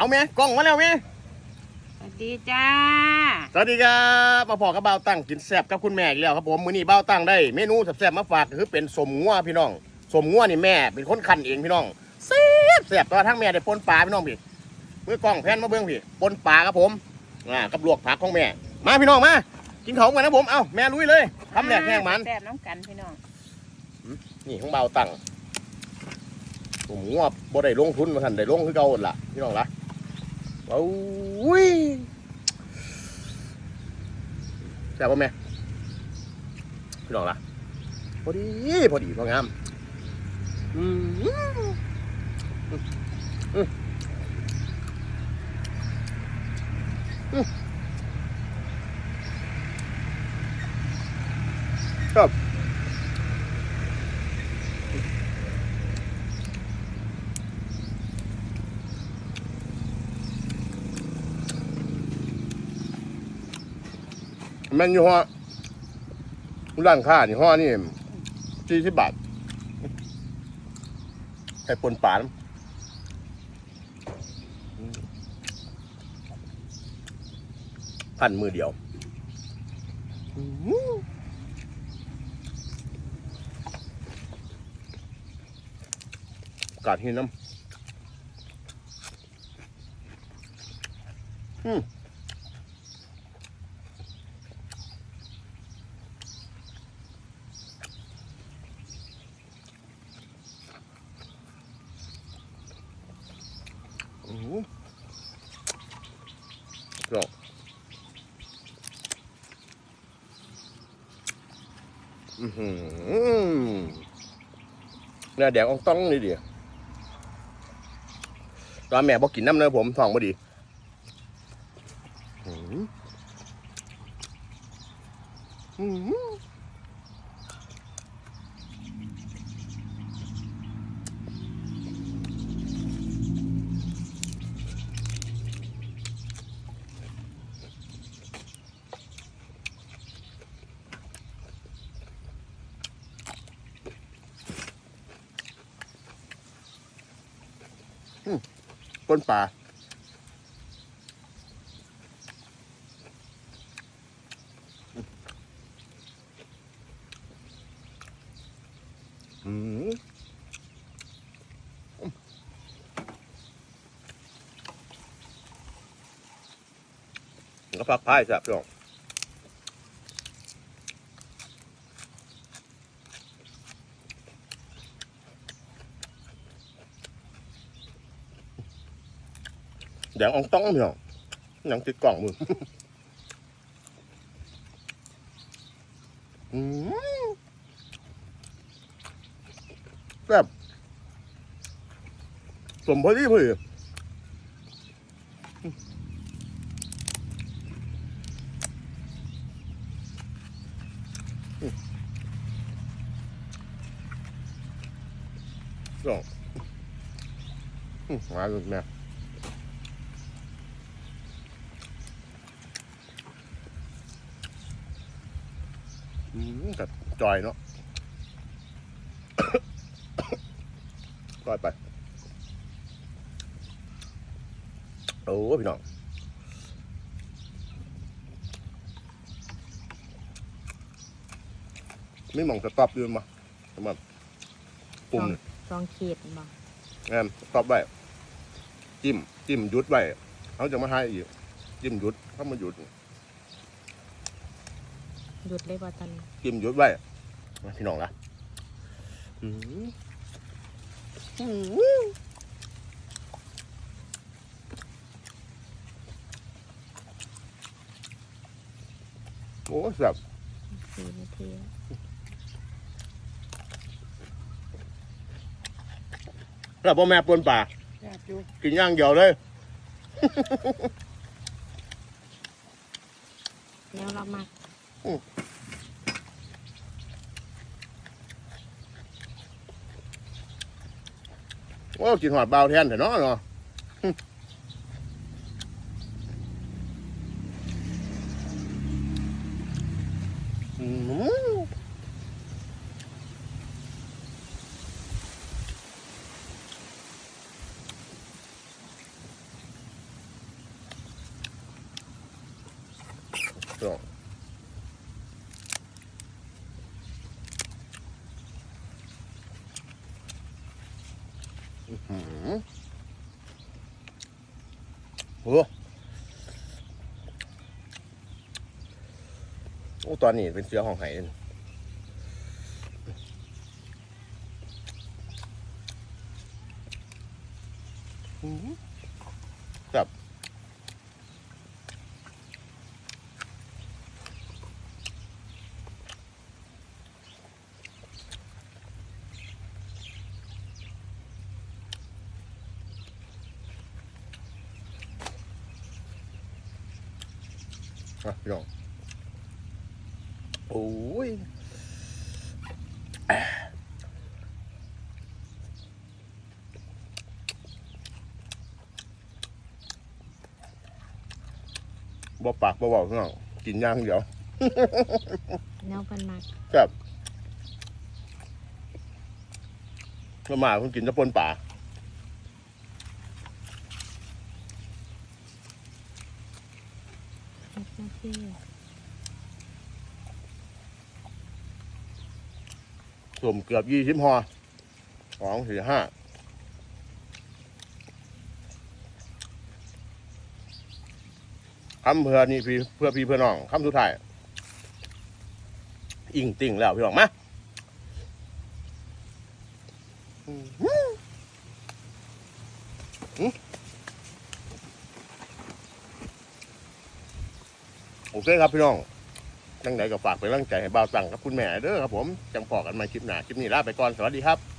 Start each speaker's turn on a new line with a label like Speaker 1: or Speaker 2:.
Speaker 1: เอาแม่กล้องมาแล้วแม่
Speaker 2: สวัสดีจ้า
Speaker 1: สวัสดีครับมาพอกับเบ้าวตั้งกินแซ่บกับคุณแม่อีกแล้วครับผมมื้อนี้เบ้าวตั้งได้เมนูแซ่บๆมาฝากก็คือเป็นสมงัวพี่น้องสมงัวนี่แม่ เป็นคนคั้นเองพี่น้องแซ่บแซ่บแตัวาทั้งแม่ได้ปนปลาพี่น้องพี่มือกล้องแพนมาเบื้องพี่ปนปลาครับผมอ่ากับลวกผักของแม่ มาพี่น้องมากินของกันนะผมเอ้าแม่ลุยเลยคำแรกแห้งมัน
Speaker 2: แซ่บน้ำกันพี่น้อง
Speaker 1: นี่ของเบาตังผมว่าบ่ได้ลงทุนมาทันได้ลงคือเก่าหั่นล่ะพี่น้องล่ะ ว้วอุ้ยแซ่บป่ะแม่พี่น้องล่ะพอดี พอดีพองามอืมอืมอืมครับ แม่นยี่ห้อร้านค้านี่ห้อนี่สี่สิบบาทไข่ปนปานพันมือเดียว กาดที่น้ำอืม อืม หรอกอือหือเนี่ยแดงอ่องต้องนี่ดิตอนแม่บอกกินน้ำเลยผมท้องมาดีอืมอืม ปนปลาอืมก็พักพายสับพี่น้อง แดงอ่องต้องพี่น้องยังติดกล่องมือแบบสมพอดีพอดีอืมก็มาเลยแม่ กับจอยเนาะจอยไป โอ้พี่น้องไม่มองสต็อปยืนมาสำหรับปุ่มนี่
Speaker 2: สองขีดบ่
Speaker 1: งานสต็อปไว้จิ้ม จิ้มหยุดไว้เขาจะมาให้อีก จิ้มหยุดเขามาหยุด
Speaker 2: หยุดเลยบ่ตอนนี้
Speaker 1: จิ้มหยุดไว้มาพี่น้องละอืมอืมโอ้แซ่บ
Speaker 2: สี่นาที
Speaker 1: แล้วพ่อแม่ปนป่า
Speaker 2: แซ่บอยู่
Speaker 1: กินย่างเดียวเลย
Speaker 2: แล้วเรามา
Speaker 1: โอ้กิ ừ. quá hoạt bao then thì nó rồi ừ. ừ. Rồi. โอ้โอ้ตอนนี้เป็นเสือหองไห้เลยอืมครับ อะพี่น้องโอ้ยบ่ปากบ่เบาพี่น้องกินอย่างเดียว
Speaker 2: แนวเป็นมัก
Speaker 1: ครับมามาเพิ่งกินจะปนป่า
Speaker 2: หกนาที
Speaker 1: สวมเกือบยี่สิบห่อสองสี่ห้าคำเพื่อนี่พี่เพื่อพี่เพื่อน้องคำสุดท้ายอิงติ่งแล้วพี่น้องมาอืมอืม โอเคครับพี่น้องตั้งไหนก็ฝากเป็นกำลังใจให้บ่าวตังกับคุณแม่เด้อครับผม จังพอกันมาคลิปหน้าคลิปนี้ลาไปก่อนสวัสดีครับ